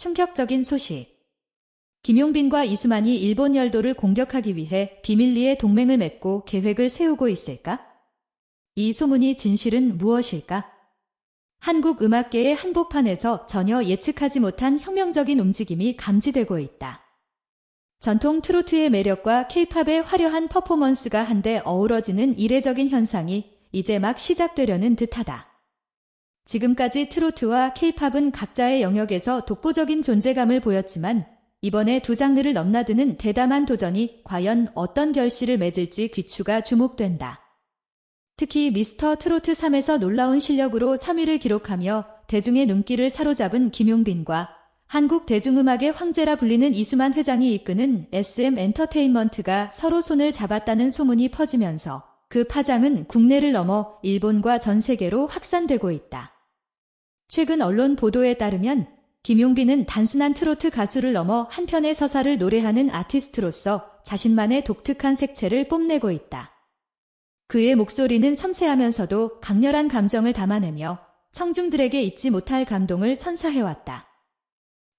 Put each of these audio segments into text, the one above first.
충격적인 소식. 김용빈과 이수만이 일본 열도를 공격하기 위해 비밀리에 동맹을 맺고 계획을 세우고 있을까? 이 소문이 진실은 무엇일까? 한국 음악계의 한복판에서 전혀 예측하지 못한 혁명적인 움직임이 감지되고 있다. 전통 트로트의 매력과 케이팝의 화려한 퍼포먼스가 한데 어우러지는 이례적인 현상이 이제 막 시작되려는 듯하다. 지금까지 트로트와 케이팝은 각자의 영역에서 독보적인 존재감을 보였지만 이번에 두 장르를 넘나드는 대담한 도전이 과연 어떤 결실을 맺을지 귀추가 주목된다. 특히 미스터 트로트 3에서 놀라운 실력으로 3위를 기록하며 대중의 눈길을 사로잡은 김용빈과 한국 대중음악의 황제라 불리는 이수만 회장이 이끄는 SM 엔터테인먼트가 서로 손을 잡았다는 소문이 퍼지면서 그 파장은 국내를 넘어 일본과 전 세계로 확산되고 있다. 최근 언론 보도에 따르면 김용빈은 단순한 트로트 가수를 넘어 한편의 서사를 노래하는 아티스트로서 자신만의 독특한 색채를 뽐내고 있다. 그의 목소리는 섬세하면서도 강렬한 감정을 담아내며 청중들에게 잊지 못할 감동을 선사해왔다.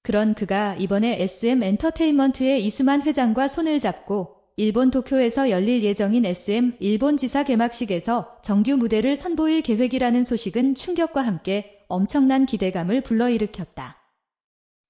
그런 그가 이번에 SM 엔터테인먼트의 이수만 회장과 손을 잡고 일본 도쿄에서 열릴 예정인 SM 일본 지사 개막식에서 정규 무대를 선보일 계획이라는 소식은 충격과 함께 엄청난 기대감을 불러일으켰다.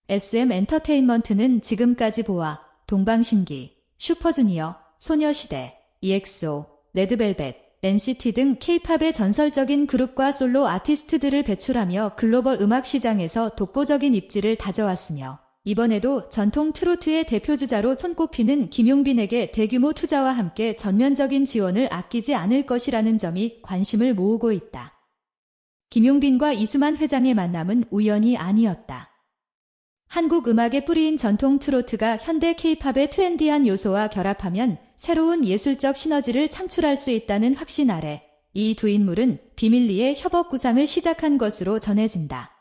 SM 엔터테인먼트는 지금까지 보아 동방신기, 슈퍼주니어, 소녀시대, EXO, 레드벨벳, NCT 등 K-팝의 전설적인 그룹과 솔로 아티스트들을 배출하며 글로벌 음악 시장에서 독보적인 입지를 다져왔으며 이번에도 전통 트로트의 대표주자로 손꼽히는 김용빈에게 대규모 투자와 함께 전면적인 지원을 아끼지 않을 것이라는 점이 관심을 모으고 있다. 김용빈과 이수만 회장의 만남은 우연이 아니었다. 한국 음악의 뿌리인 전통 트로트가 현대 케이팝의 트렌디한 요소와 결합하면 새로운 예술적 시너지를 창출할 수 있다는 확신 아래 이 두 인물은 비밀리에 협업 구상을 시작한 것으로 전해진다.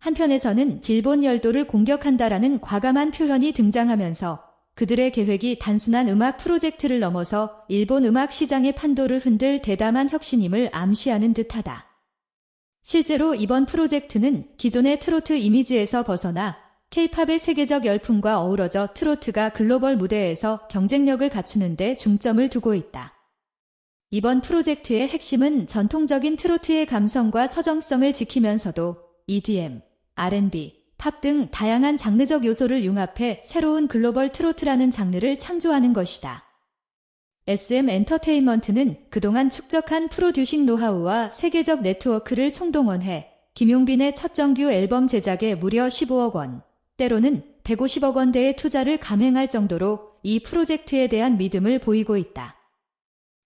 한편에서는 일본 열도를 공격한다라는 과감한 표현이 등장하면서 그들의 계획이 단순한 음악 프로젝트를 넘어서 일본 음악 시장의 판도를 흔들 대담한 혁신임을 암시하는 듯하다. 실제로 이번 프로젝트는 기존의 트로트 이미지에서 벗어나 케이팝의 세계적 열풍과 어우러져 트로트가 글로벌 무대에서 경쟁력을 갖추는데 중점을 두고 있다. 이번 프로젝트의 핵심은 전통적인 트로트의 감성과 서정성을 지키면서도 EDM, R&B, 팝 등 다양한 장르적 요소를 융합해 새로운 글로벌 트로트라는 장르를 창조하는 것이다. SM 엔터테인먼트는 그동안 축적한 프로듀싱 노하우와 세계적 네트워크를 총동원해 김용빈의 첫 정규 앨범 제작에 무려 15억 원, 때로는 150억 원대의 투자를 감행할 정도로 이 프로젝트에 대한 믿음을 보이고 있다.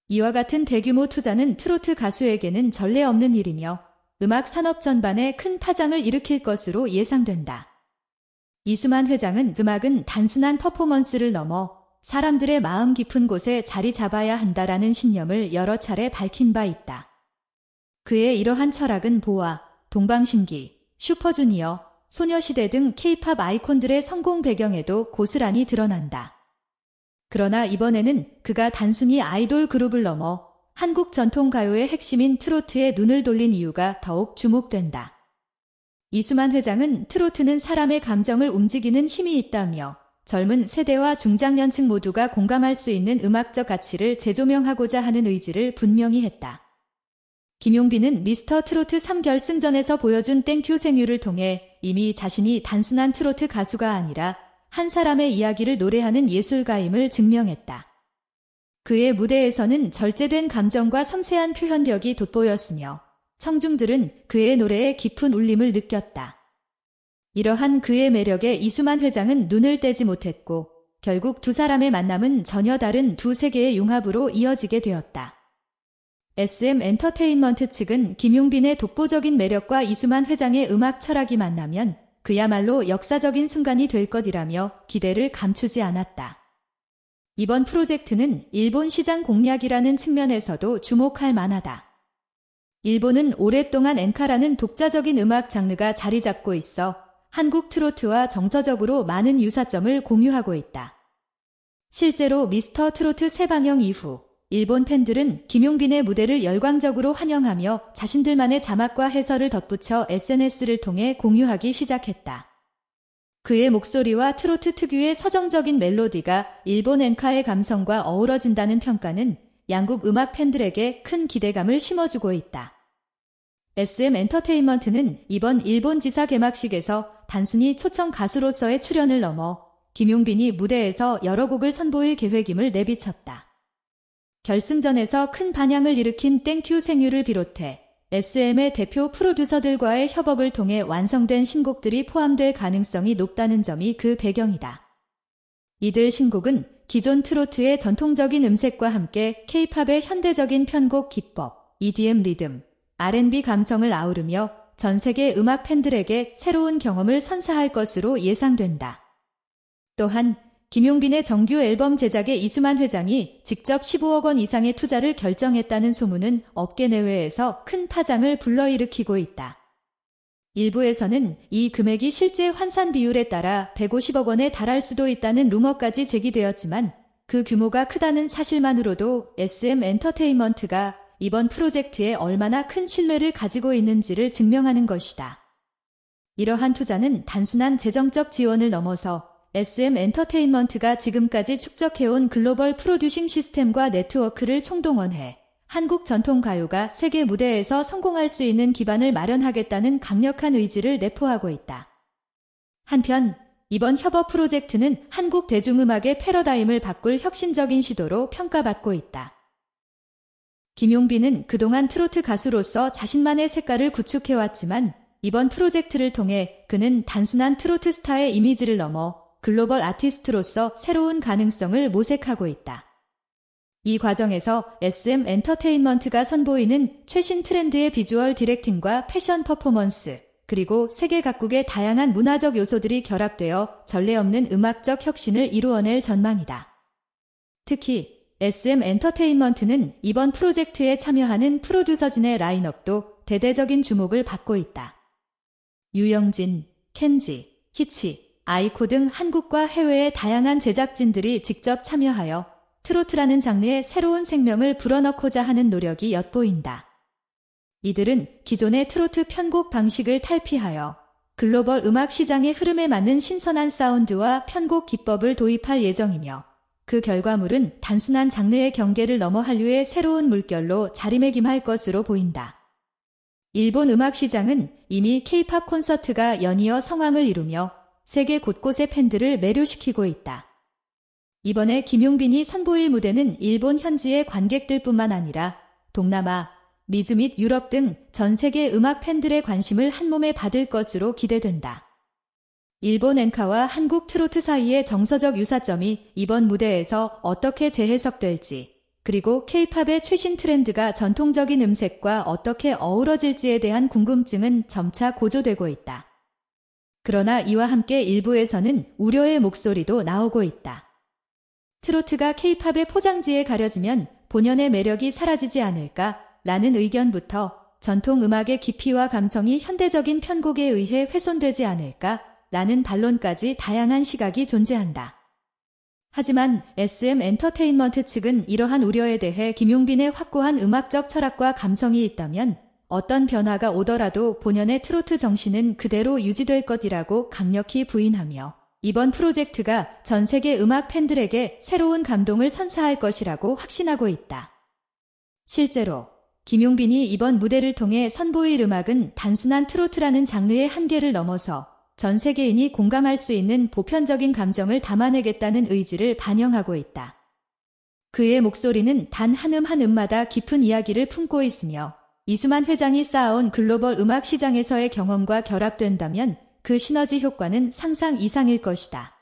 이와 같은 대규모 투자는 트로트 가수에게는 전례 없는 일이며 음악 산업 전반에 큰 파장을 일으킬 것으로 예상된다. 이수만 회장은 음악은 단순한 퍼포먼스를 넘어 사람들의 마음 깊은 곳에 자리 잡아야 한다라는 신념을 여러 차례 밝힌 바 있다. 그의 이러한 철학은 보아, 동방신기, 슈퍼주니어, 소녀시대 등 케이팝 아이콘들의 성공 배경에도 고스란히 드러난다. 그러나 이번에는 그가 단순히 아이돌 그룹을 넘어 한국 전통 가요의 핵심인 트로트에 눈을 돌린 이유가 더욱 주목된다. 이수만 회장은 트로트는 사람의 감정을 움직이는 힘이 있다며 젊은 세대와 중장년층 모두가 공감할 수 있는 음악적 가치를 재조명하고자 하는 의지를 분명히 했다. 김용빈은 미스터 트로트 3결승전에서 보여준 땡큐 생유를 통해 이미 자신이 단순한 트로트 가수가 아니라 한 사람의 이야기를 노래하는 예술가임을 증명했다. 그의 무대에서는 절제된 감정과 섬세한 표현력이 돋보였으며 청중들은 그의 노래에 깊은 울림을 느꼈다. 이러한 그의 매력에 이수만 회장은 눈을 떼지 못했고 결국 두 사람의 만남은 전혀 다른 두 세계의 융합으로 이어지게 되었다. SM 엔터테인먼트 측은 김용빈의 독보적인 매력과 이수만 회장의 음악 철학이 만나면 그야말로 역사적인 순간이 될 것이라며 기대를 감추지 않았다. 이번 프로젝트는 일본 시장 공략이라는 측면에서도 주목할 만하다. 일본은 오랫동안 엔카라는 독자적인 음악 장르가 자리 잡고 있어 한국 트로트와 정서적으로 많은 유사점을 공유하고 있다. 실제로 미스터 트로트 새 방영 이후 일본 팬들은 김용빈의 무대를 열광적으로 환영하며 자신들만의 자막과 해설을 덧붙여 SNS를 통해 공유하기 시작했다. 그의 목소리와 트로트 특유의 서정적인 멜로디가 일본 엔카의 감성과 어우러진다는 평가는 양국 음악 팬들에게 큰 기대감을 심어주고 있다. SM 엔터테인먼트는 이번 일본 지사 개막식에서 단순히 초청 가수로서의 출연을 넘어 김용빈이 무대에서 여러 곡을 선보일 계획임을 내비쳤다. 결승전에서 큰 반향을 일으킨 땡큐 생유를 비롯해 SM의 대표 프로듀서들과의 협업을 통해 완성된 신곡들이 포함될 가능성이 높다는 점이 그 배경이다. 이들 신곡은 기존 트로트의 전통적인 음색과 함께 케이팝의 현대적인 편곡 기법, EDM 리듬, R&B 감성을 아우르며 전 세계 음악 팬들에게 새로운 경험을 선사할 것으로 예상된다. 또한 김용빈의 정규 앨범 제작에 이수만 회장이 직접 15억 원 이상의 투자를 결정했다는 소문은 업계 내외에서 큰 파장을 불러일으키고 있다. 일부에서는 이 금액이 실제 환산 비율에 따라 150억 원에 달할 수도 있다는 루머까지 제기되었지만 그 규모가 크다는 사실만으로도 SM 엔터테인먼트가 이번 프로젝트에 얼마나 큰 신뢰를 가지고 있는지를 증명하는 것이다. 이러한 투자는 단순한 재정적 지원을 넘어서 SM 엔터테인먼트가 지금까지 축적해온 글로벌 프로듀싱 시스템과 네트워크를 총동원해 한국 전통 가요가 세계 무대에서 성공할 수 있는 기반을 마련하겠다는 강력한 의지를 내포하고 있다. 한편 이번 협업 프로젝트는 한국 대중음악의 패러다임을 바꿀 혁신적인 시도로 평가받고 있다. 김용빈은 그동안 트로트 가수로서 자신만의 색깔을 구축해왔지만 이번 프로젝트를 통해 그는 단순한 트로트 스타의 이미지를 넘어 글로벌 아티스트로서 새로운 가능성을 모색하고 있다. 이 과정에서 SM 엔터테인먼트가 선보이는 최신 트렌드의 비주얼 디렉팅과 패션 퍼포먼스, 그리고 세계 각국의 다양한 문화적 요소들이 결합되어 전례 없는 음악적 혁신을 이루어낼 전망이다. 특히 SM 엔터테인먼트는 이번 프로젝트에 참여하는 프로듀서진의 라인업도 대대적인 주목을 받고 있다. 유영진, 켄지, 히치, 아이코 등 한국과 해외의 다양한 제작진들이 직접 참여하여 트로트라는 장르에 새로운 생명을 불어넣고자 하는 노력이 엿보인다. 이들은 기존의 트로트 편곡 방식을 탈피하여 글로벌 음악 시장의 흐름에 맞는 신선한 사운드와 편곡 기법을 도입할 예정이며 그 결과물은 단순한 장르의 경계를 넘어 한류의 새로운 물결로 자리매김할 것으로 보인다. 일본 음악 시장은 이미 케이팝 콘서트가 연이어 성황을 이루며 세계 곳곳의 팬들을 매료시키고 있다. 이번에 김용빈이 선보일 무대는 일본 현지의 관객들뿐만 아니라 동남아, 미주 및 유럽 등 전 세계 음악 팬들의 관심을 한몸에 받을 것으로 기대된다. 일본 엔카와 한국 트로트 사이의 정서적 유사점이 이번 무대에서 어떻게 재해석될지, 그리고 케이팝의 최신 트렌드가 전통적인 음색과 어떻게 어우러질지에 대한 궁금증은 점차 고조되고 있다. 그러나 이와 함께 일부에서는 우려의 목소리도 나오고 있다. 트로트가 케이팝의 포장지에 가려지면 본연의 매력이 사라지지 않을까 라는 의견부터 전통 음악의 깊이와 감성이 현대적인 편곡에 의해 훼손되지 않을까 라는 반론까지 다양한 시각이 존재한다. 하지만 SM 엔터테인먼트 측은 이러한 우려에 대해 김용빈의 확고한 음악적 철학과 감성이 있다면 어떤 변화가 오더라도 본연의 트로트 정신은 그대로 유지될 것이라고 강력히 부인하며 이번 프로젝트가 전 세계 음악 팬들에게 새로운 감동을 선사할 것이라고 확신하고 있다. 실제로 김용빈이 이번 무대를 통해 선보일 음악은 단순한 트로트라는 장르의 한계를 넘어서 전 세계인이 공감할 수 있는 보편적인 감정을 담아내겠다는 의지를 반영하고 있다. 그의 목소리는 단 한 음 한 음마다 깊은 이야기를 품고 있으며 이수만 회장이 쌓아온 글로벌 음악 시장에서의 경험과 결합된다면 그 시너지 효과는 상상 이상일 것이다.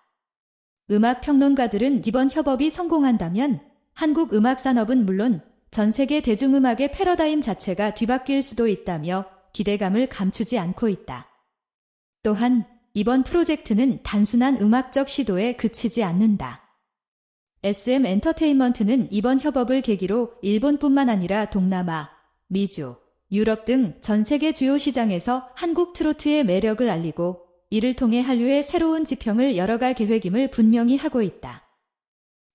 음악 평론가들은 이번 협업이 성공한다면 한국 음악 산업은 물론 전 세계 대중음악의 패러다임 자체가 뒤바뀔 수도 있다며 기대감을 감추지 않고 있다. 또한 이번 프로젝트는 단순한 음악적 시도에 그치지 않는다. SM 엔터테인먼트는 이번 협업을 계기로 일본뿐만 아니라 동남아, 미주, 유럽 등 전 세계 주요 시장에서 한국 트로트의 매력을 알리고 이를 통해 한류의 새로운 지평을 열어갈 계획임을 분명히 하고 있다.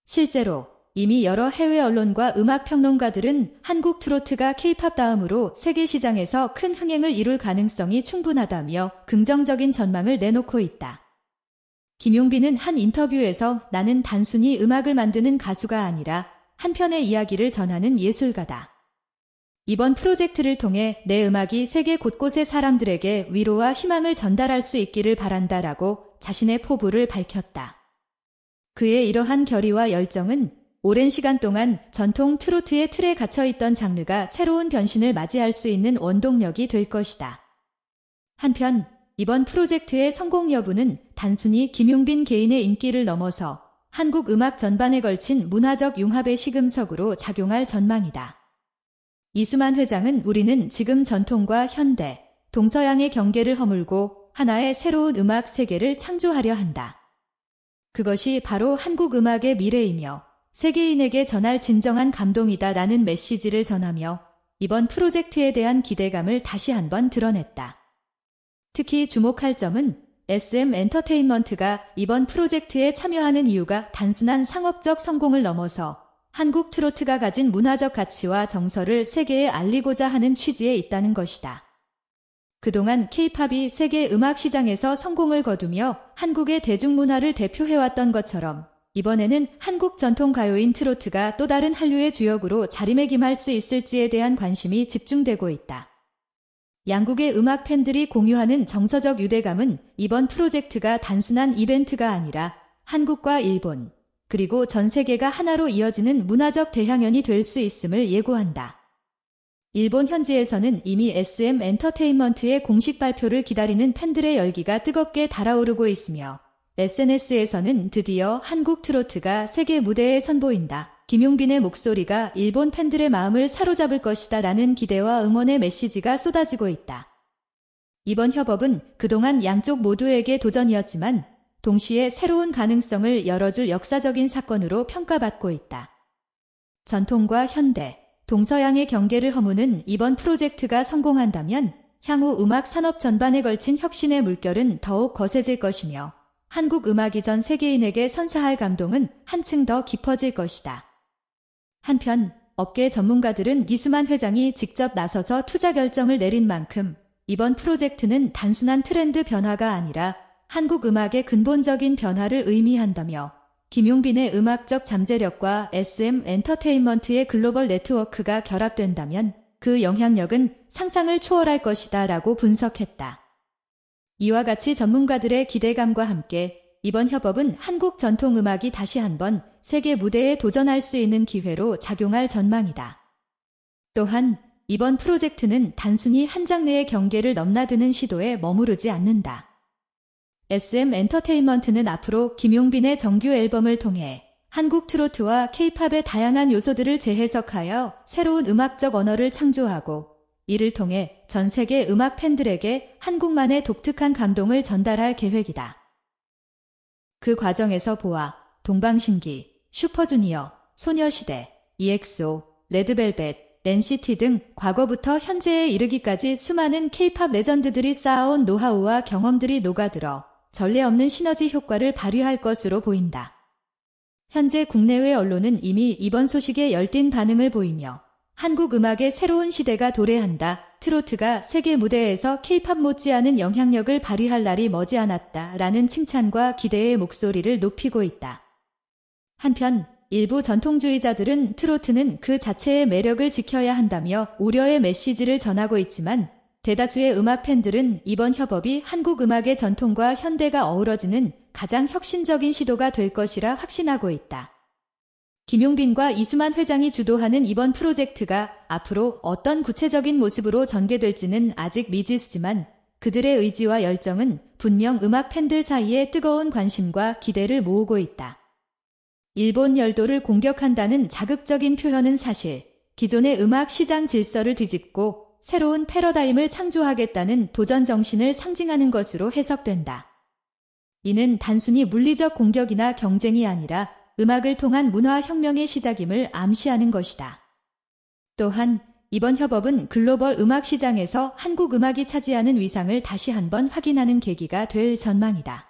실제로 이미 여러 해외 언론과 음악 평론가들은 한국 트로트가 케이팝 다음으로 세계 시장에서 큰 흥행을 이룰 가능성이 충분하다며 긍정적인 전망을 내놓고 있다. 김용빈은 한 인터뷰에서 나는 단순히 음악을 만드는 가수가 아니라 한 편의 이야기를 전하는 예술가다. 이번 프로젝트를 통해 내 음악이 세계 곳곳의 사람들에게 위로와 희망을 전달할 수 있기를 바란다라고 자신의 포부를 밝혔다. 그의 이러한 결의와 열정은 오랜 시간 동안 전통 트로트의 틀에 갇혀있던 장르가 새로운 변신을 맞이할 수 있는 원동력이 될 것이다. 한편 이번 프로젝트의 성공 여부는 단순히 김용빈 개인의 인기를 넘어서 한국 음악 전반에 걸친 문화적 융합의 시금석으로 작용할 전망이다. 이수만 회장은 우리는 지금 전통과 현대, 동서양의 경계를 허물고 하나의 새로운 음악 세계를 창조하려 한다. 그것이 바로 한국 음악의 미래이며 세계인에게 전할 진정한 감동이다 라는 메시지를 전하며 이번 프로젝트에 대한 기대감을 다시 한번 드러냈다. 특히 주목할 점은 SM 엔터테인먼트가 이번 프로젝트에 참여하는 이유가 단순한 상업적 성공을 넘어서 한국 트로트가 가진 문화적 가치와 정서를 세계에 알리고자 하는 취지에 있다는 것이다. 그동안 케이팝이 세계 음악 시장에서 성공을 거두며 한국의 대중문화를 대표해왔던 것처럼 이번에는 한국 전통 가요인 트로트가 또 다른 한류의 주역으로 자리매김할 수 있을지에 대한 관심이 집중되고 있다. 양국의 음악 팬들이 공유하는 정서적 유대감은 이번 프로젝트가 단순한 이벤트가 아니라 한국과 일본, 그리고 전 세계가 하나로 이어지는 문화적 대향연이 될 수 있음을 예고한다. 일본 현지에서는 이미 SM 엔터테인먼트의 공식 발표를 기다리는 팬들의 열기가 뜨겁게 달아오르고 있으며 SNS에서는 드디어 한국 트로트가 세계 무대에 선보인다. 김용빈의 목소리가 일본 팬들의 마음을 사로잡을 것이다 라는 기대와 응원의 메시지가 쏟아지고 있다. 이번 협업은 그동안 양쪽 모두에게 도전이었지만 동시에 새로운 가능성을 열어줄 역사적인 사건으로 평가받고 있다. 전통과 현대, 동서양의 경계를 허무는 이번 프로젝트가 성공한다면 향후 음악 산업 전반에 걸친 혁신의 물결은 더욱 거세질 것이며 한국 음악이 전 세계인에게 선사할 감동은 한층 더 깊어질 것이다. 한편 업계 전문가들은 이수만 회장이 직접 나서서 투자 결정을 내린 만큼 이번 프로젝트는 단순한 트렌드 변화가 아니라 한국 음악의 근본적인 변화를 의미한다며 김용빈의 음악적 잠재력과 SM 엔터테인먼트의 글로벌 네트워크가 결합된다면 그 영향력은 상상을 초월할 것이다 라고 분석했다. 이와 같이 전문가들의 기대감과 함께 이번 협업은 한국 전통음악이 다시 한번 세계 무대에 도전할 수 있는 기회로 작용할 전망이다. 또한 이번 프로젝트는 단순히 한 장르의 경계를 넘나드는 시도에 머무르지 않는다. SM 엔터테인먼트는 앞으로 김용빈의 정규 앨범을 통해 한국 트로트와 케이팝의 다양한 요소들을 재해석하여 새로운 음악적 언어를 창조하고 이를 통해 전 세계 음악 팬들에게 한국만의 독특한 감동을 전달할 계획이다. 그 과정에서 보아, 동방신기, 슈퍼주니어, 소녀시대, EXO, 레드벨벳, NCT 등 과거부터 현재에 이르기까지 수많은 케이팝 레전드들이 쌓아온 노하우와 경험들이 녹아들어 전례 없는 시너지 효과를 발휘할 것으로 보인다. 현재 국내외 언론은 이미 이번 소식에 열띤 반응을 보이며 한국 음악의 새로운 시대가 도래한다. 트로트가 세계 무대에서 케이팝 못지않은 영향력을 발휘할 날이 머지않았다. 라는 칭찬과 기대의 목소리를 높이고 있다. 한편 일부 전통주의자들은 트로트는 그 자체의 매력을 지켜야 한다며 우려의 메시지를 전하고 있지만 대다수의 음악 팬들은 이번 협업이 한국 음악의 전통과 현대가 어우러지는 가장 혁신적인 시도가 될 것이라 확신하고 있다. 김용빈과 이수만 회장이 주도하는 이번 프로젝트가 앞으로 어떤 구체적인 모습으로 전개될지는 아직 미지수지만 그들의 의지와 열정은 분명 음악 팬들 사이에 뜨거운 관심과 기대를 모으고 있다. 일본 열도를 공격한다는 자극적인 표현은 사실 기존의 음악 시장 질서를 뒤집고 새로운 패러다임을 창조하겠다는 도전 정신을 상징하는 것으로 해석된다. 이는 단순히 물리적 공격이나 경쟁이 아니라 음악을 통한 문화 혁명의 시작임을 암시하는 것이다. 또한 이번 협업은 글로벌 음악 시장에서 한국 음악이 차지하는 위상을 다시 한번 확인하는 계기가 될 전망이다.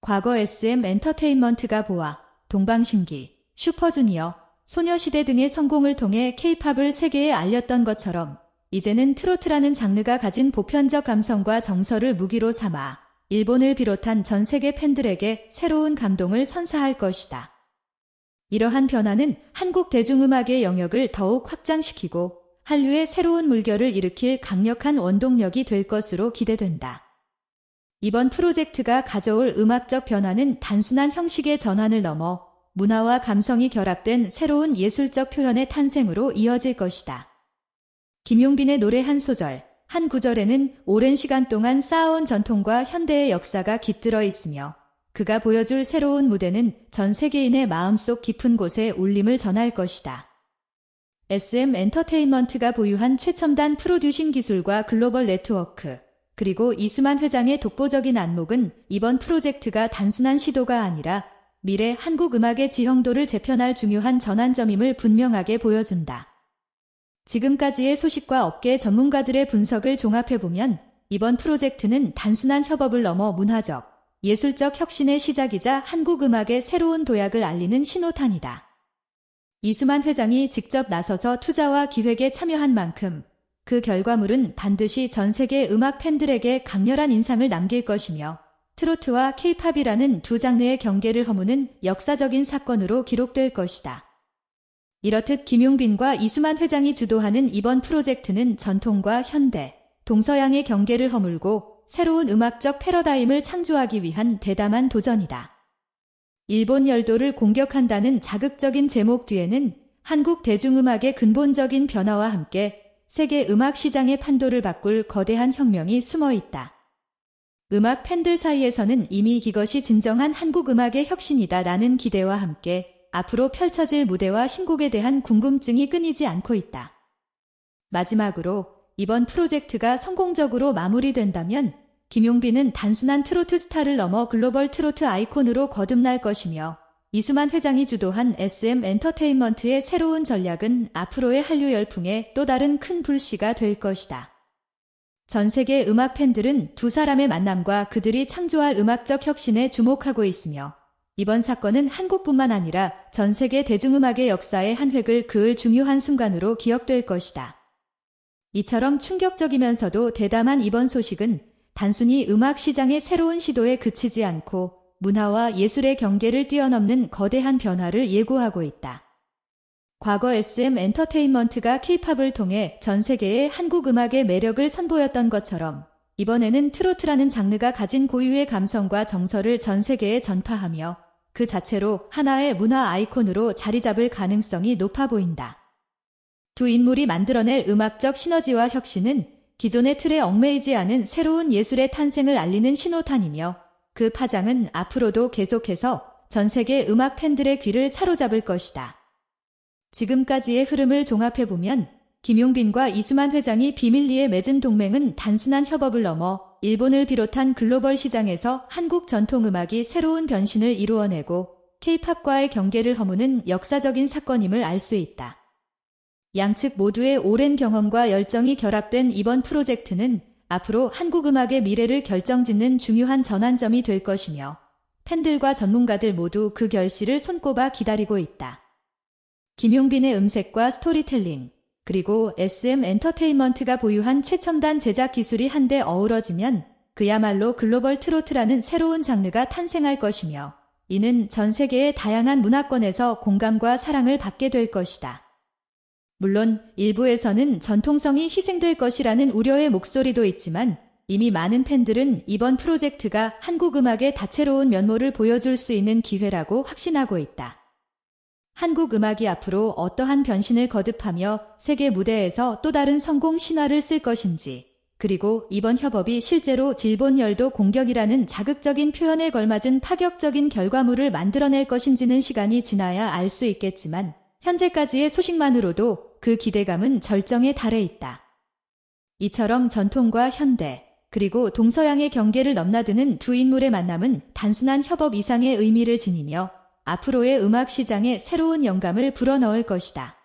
과거 SM 엔터테인먼트가 보아 동방신기, 슈퍼주니어, 소녀시대 등의 성공을 통해 케이팝을 세계에 알렸던 것처럼 이제는 트로트라는 장르가 가진 보편적 감성과 정서를 무기로 삼아 일본을 비롯한 전 세계 팬들에게 새로운 감동을 선사할 것이다. 이러한 변화는 한국 대중음악의 영역을 더욱 확장시키고 한류의 새로운 물결을 일으킬 강력한 원동력이 될 것으로 기대된다. 이번 프로젝트가 가져올 음악적 변화는 단순한 형식의 전환을 넘어 문화와 감성이 결합된 새로운 예술적 표현의 탄생으로 이어질 것이다. 김용빈의 노래 한 소절, 한 구절에는 오랜 시간 동안 쌓아온 전통과 현대의 역사가 깃들어 있으며 그가 보여줄 새로운 무대는 전 세계인의 마음속 깊은 곳에 울림을 전할 것이다. SM 엔터테인먼트가 보유한 최첨단 프로듀싱 기술과 글로벌 네트워크, 그리고 이수만 회장의 독보적인 안목은 이번 프로젝트가 단순한 시도가 아니라 미래 한국 음악의 지형도를 재편할 중요한 전환점임을 분명하게 보여준다. 지금까지의 소식과 업계 전문가들의 분석을 종합해보면 이번 프로젝트는 단순한 협업을 넘어 문화적, 예술적 혁신의 시작이자 한국 음악의 새로운 도약을 알리는 신호탄이다. 이수만 회장이 직접 나서서 투자와 기획에 참여한 만큼 그 결과물은 반드시 전 세계 음악 팬들에게 강렬한 인상을 남길 것이며 트로트와 케이팝이라는 두 장르의 경계를 허무는 역사적인 사건으로 기록될 것이다. 이렇듯 김용빈과 이수만 회장이 주도하는 이번 프로젝트는 전통과 현대, 동서양의 경계를 허물고 새로운 음악적 패러다임을 창조하기 위한 대담한 도전이다. 일본 열도를 공격한다는 자극적인 제목 뒤에는 한국 대중음악의 근본적인 변화와 함께 세계 음악 시장의 판도를 바꿀 거대한 혁명이 숨어 있다. 음악 팬들 사이에서는 이미 이것이 진정한 한국 음악의 혁신이다 라는 기대와 함께 앞으로 펼쳐질 무대와 신곡에 대한 궁금증이 끊이지 않고 있다. 마지막으로 이번 프로젝트가 성공적으로 마무리된다면 김용빈은 단순한 트로트 스타를 넘어 글로벌 트로트 아이콘으로 거듭날 것이며 이수만 회장이 주도한 SM 엔터테인먼트의 새로운 전략은 앞으로의 한류 열풍의 또 다른 큰 불씨가 될 것이다. 전 세계 음악 팬들은 두 사람의 만남과 그들이 창조할 음악적 혁신에 주목하고 있으며 이번 사건은 한국뿐만 아니라 전 세계 대중음악의 역사의 한 획을 그을 중요한 순간으로 기억될 것이다. 이처럼 충격적이면서도 대담한 이번 소식은 단순히 음악 시장의 새로운 시도에 그치지 않고 문화와 예술의 경계를 뛰어넘는 거대한 변화를 예고하고 있다. 과거 SM 엔터테인먼트가 케이팝을 통해 전 세계의 한국 음악의 매력을 선보였던 것처럼 이번에는 트로트라는 장르가 가진 고유의 감성과 정서를 전 세계에 전파하며 그 자체로 하나의 문화 아이콘으로 자리 잡을 가능성이 높아 보인다. 두 인물이 만들어낼 음악적 시너지와 혁신은 기존의 틀에 얽매이지 않은 새로운 예술의 탄생을 알리는 신호탄이며 그 파장은 앞으로도 계속해서 전 세계 음악 팬들의 귀를 사로잡을 것이다. 지금까지의 흐름을 종합해보면 김용빈과 이수만 회장이 비밀리에 맺은 동맹은 단순한 협업을 넘어 일본을 비롯한 글로벌 시장에서 한국 전통음악이 새로운 변신을 이루어내고 케이팝과의 경계를 허무는 역사적인 사건임을 알 수 있다. 양측 모두의 오랜 경험과 열정이 결합된 이번 프로젝트는 앞으로 한국 음악의 미래를 결정짓는 중요한 전환점이 될 것이며 팬들과 전문가들 모두 그 결실을 손꼽아 기다리고 있다. 김용빈의 음색과 스토리텔링, 그리고 SM 엔터테인먼트가 보유한 최첨단 제작 기술이 한데 어우러지면 그야말로 글로벌 트로트라는 새로운 장르가 탄생할 것이며 이는 전 세계의 다양한 문화권에서 공감과 사랑을 받게 될 것이다. 물론 일부에서는 전통성이 희생될 것이라는 우려의 목소리도 있지만 이미 많은 팬들은 이번 프로젝트가 한국 음악의 다채로운 면모를 보여줄 수 있는 기회라고 확신하고 있다. 한국 음악이 앞으로 어떠한 변신을 거듭하며 세계 무대에서 또 다른 성공 신화를 쓸 것인지, 그리고 이번 협업이 실제로 질본 열도 공격이라는 자극적인 표현에 걸맞은 파격적인 결과물을 만들어낼 것인지는 시간이 지나야 알 수 있겠지만, 현재까지의 소식만으로도 그 기대감은 절정에 달해 있다. 이처럼 전통과 현대, 그리고 동서양의 경계를 넘나드는 두 인물의 만남은 단순한 협업 이상의 의미를 지니며 앞으로의 음악 시장에 새로운 영감을 불어넣을 것이다.